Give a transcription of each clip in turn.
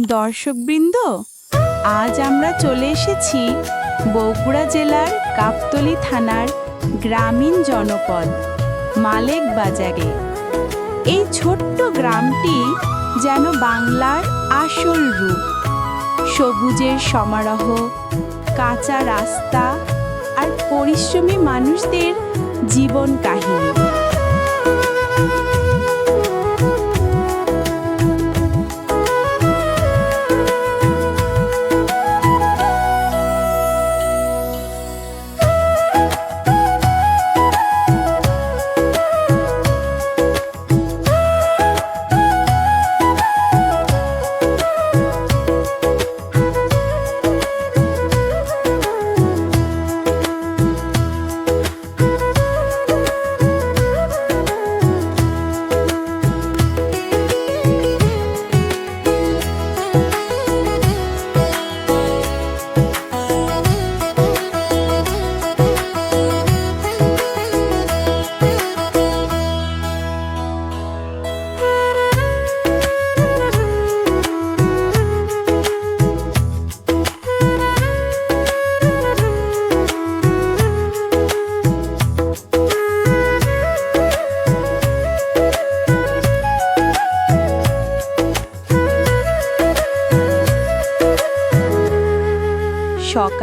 দর্শকবৃন্দ, আজ আমরা চলে এসেছি বগুড়া জেলার গাবতলী থানার গ্রামীণ জনপদ, মালেক বাজারে। এই ছোট্ট গ্রামটি যেন বাংলার আসল রূপ। সবুজের সমারোহ, কাঁচা রাস্তা আর পরিশ্রমী মানুষদের জীবন কাহিনী।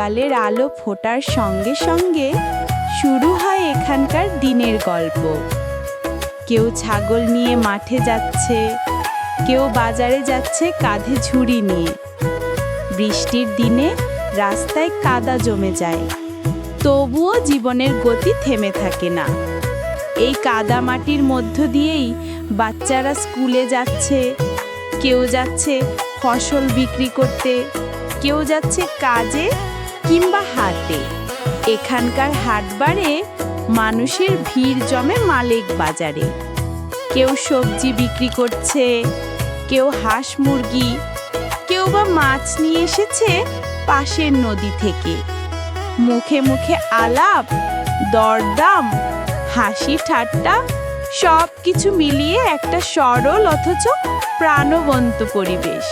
সকালের আলো ফোটার সঙ্গে সঙ্গে শুরু হয় এখানকার দিনের গল্প। কেউ ছাগল নিয়ে মাঠে যাচ্ছে, কেউ বাজারে যাচ্ছে কাঁধে ঝুড়ি নিয়ে। বৃষ্টির দিনে রাস্তায় কাদা জমে যায়, তবুও জীবনের গতি থেমে থাকে না। এই কাদা মাটির মধ্য দিয়েই বাচ্চারা স্কুলে যাচ্ছে, কেউ যাচ্ছে ফসল বিক্রি করতে, কেউ যাচ্ছে কাজে কিংবা হাটে। এখানকার হাটবারে মানুষের ভিড় জমে মালিক বাজারে। কেউ সবজি বিক্রি করছে, কেউ হাঁস মুরগি, কেউ বা মাছ নিয়ে এসেছে পাশের নদী থেকে। মুখে মুখে আলাপ, দরদাম, হাসি ঠাট্টা সব কিছু মিলিয়ে একটা সরল অথচ প্রাণবন্ত পরিবেশ।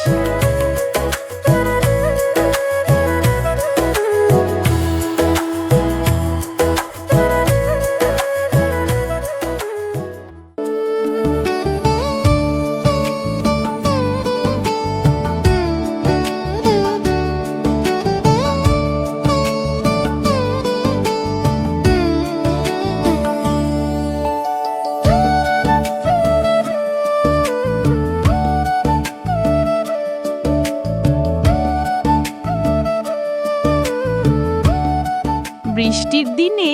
বৃষ্টির দিনে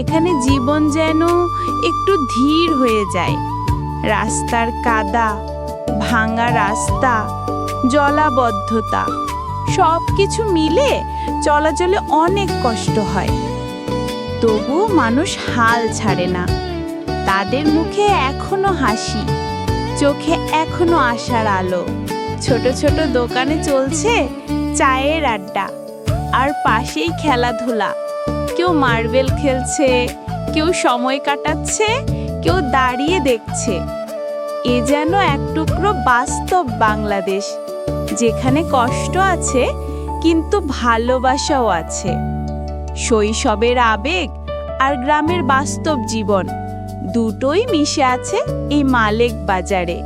এখানে জীবন যেন একটু ধীর হয়ে যায়। রাস্তার কাদা, ভাঙা রাস্তা, জলাবদ্ধতা সব কিছু মিলে চলাচলে অনেক কষ্ট হয়। তবুও মানুষ হাল ছাড়ে না। তাদের মুখে এখনও হাসি, চোখে এখনও আশার আলো। ছোট ছোট দোকানে চলছে চায়ের আড্ডা, আর পাশেই খেলাধুলা। কেউ মার্বেল খেলছে, কেউ সময় কাটাচ্ছে, কেউ দাঁড়িয়ে দেখছে। এ যেন এক টুকরো বাস্তব বাংলাদেশ, যেখানে কষ্ট আছে, কিন্তু ভালোবাসাও আছে। শৈশবের আবেগ আর গ্রামের বাস্তব জীবন, দুটোই মিশে আছে এই মালেক বাজারে।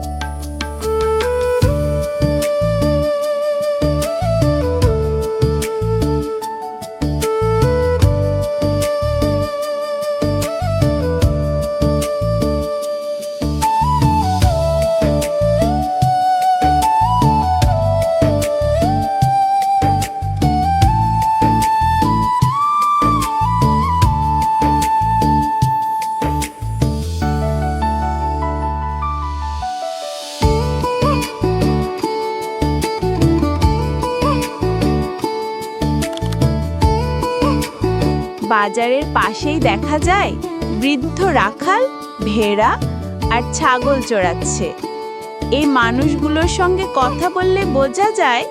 বাজারের পাশেই দেখা যায় বৃদ্ধ রাখাল, ভেড়া আর ছাগল চড়াচ্ছে। এই মানুষগুলোর সঙ্গে কথা বললে বোঝা যায়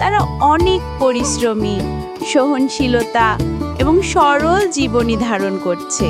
তারা অনেক পরিশ্রমী, সহনশীলতা এবং সরল জীবনী ধারণ করছে।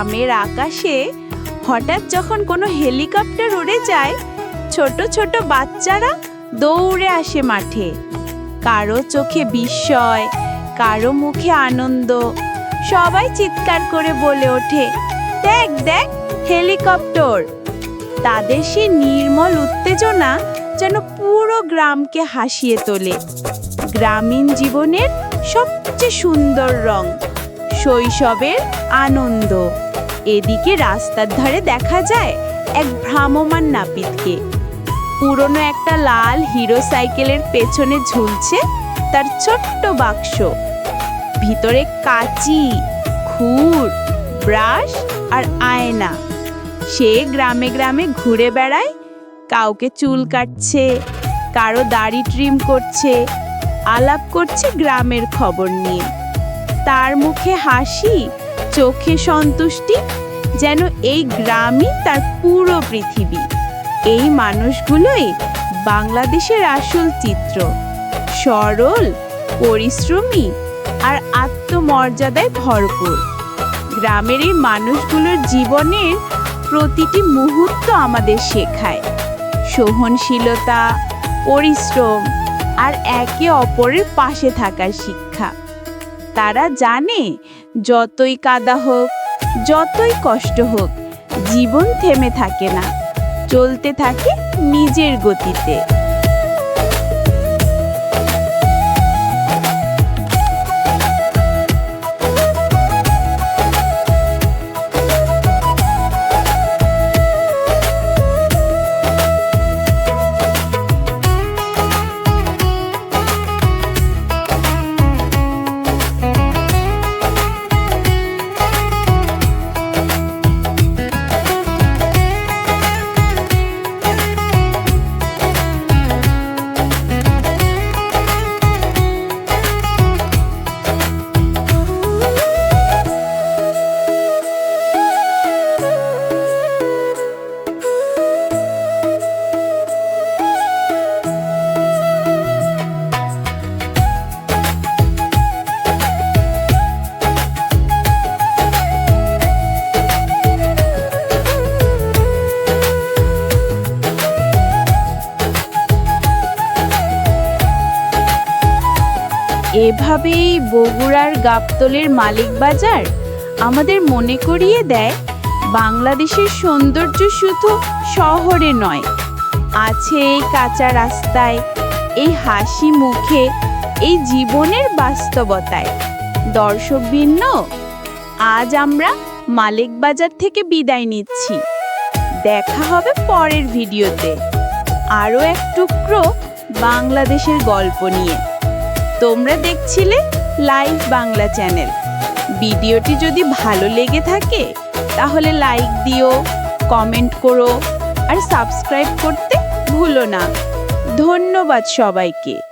গ্রামের আকাশে হঠাৎ যখন কোনো হেলিকপ্টার উড়ে যায়, ছোট ছোট বাচ্চারা দৌড়ে আসে মাঠে। কারও চোখে বিস্ময়, কারও মুখে আনন্দ। সবাই চিৎকার করে বলে ওঠে, দেখ দেখ, হেলিকপ্টার। তাদের সে নির্মল উত্তেজনা যেন পুরো গ্রামকে হাসিয়ে তোলে। গ্রামীণ জীবনের সবচেয়ে সুন্দর রং। শৈশবের আনন্দ। এদিকে রাস্তার ধারে দেখা যায় এক ভ্রাম্যমান নাপিতকে। পুরনো একটা লাল হিরো সাইকেলের পেছনে ঝুলছে তার ছোট্ট বাক্স। ভিতরে কাঁচি, খুর, ব্রাশ আর আয়না। সে গ্রামে গ্রামে ঘুরে বেড়ায়, কাউকে চুল কাটছে, কারও দাড়ি ট্রিম করছে, আলাপ করছে গ্রামের খবর নিয়ে। তার মুখে হাসি, চোখে সন্তুষ্টি, যেন এই গ্রামই তার পুরো পৃথিবী। এই মানুষগুলোই বাংলাদেশের আসল চিত্র। সরল, পরিশ্রমী আর আত্মমর্যাদায় ভরপুর। গ্রামের এই মানুষগুলোর জীবনের প্রতিটি মুহূর্ত আমাদের শেখায়। সহনশীলতা, পরিশ্রম আর একে অপরের পাশে থাকার শিক্ষা। তারা জানে, যতই কাদা হোক, যতই কষ্ট হোক, জীবন থেমে থাকে না। চলতে থাকে নিজের গতিতে। এভাবেই বগুড়ার গাবতলের মালিক বাজার আমাদের মনে করিয়ে দেয়, বাংলাদেশের সৌন্দর্য শুধু শহরে নয়, আছে এই কাঁচা রাস্তায়, এই হাসি মুখে, এই জীবনের বাস্তবতায়। দর্শক ভিন্ন আজ আমরা মালিক বাজার থেকে বিদায় নিচ্ছি। দেখা হবে পরের ভিডিওতে। আরও এক টুকরো বাংলাদেশের গল্প নিয়ে। তোমরা দেখছিলে লাইভ বাংলা চ্যানেল। ভিডিওটি যদি ভালো লেগে থাকে, তাহলে লাইক দিও, কমেন্ট করো আর সাবস্ক্রাইব করতে ভুলো না। ধন্যবাদ সবাইকে।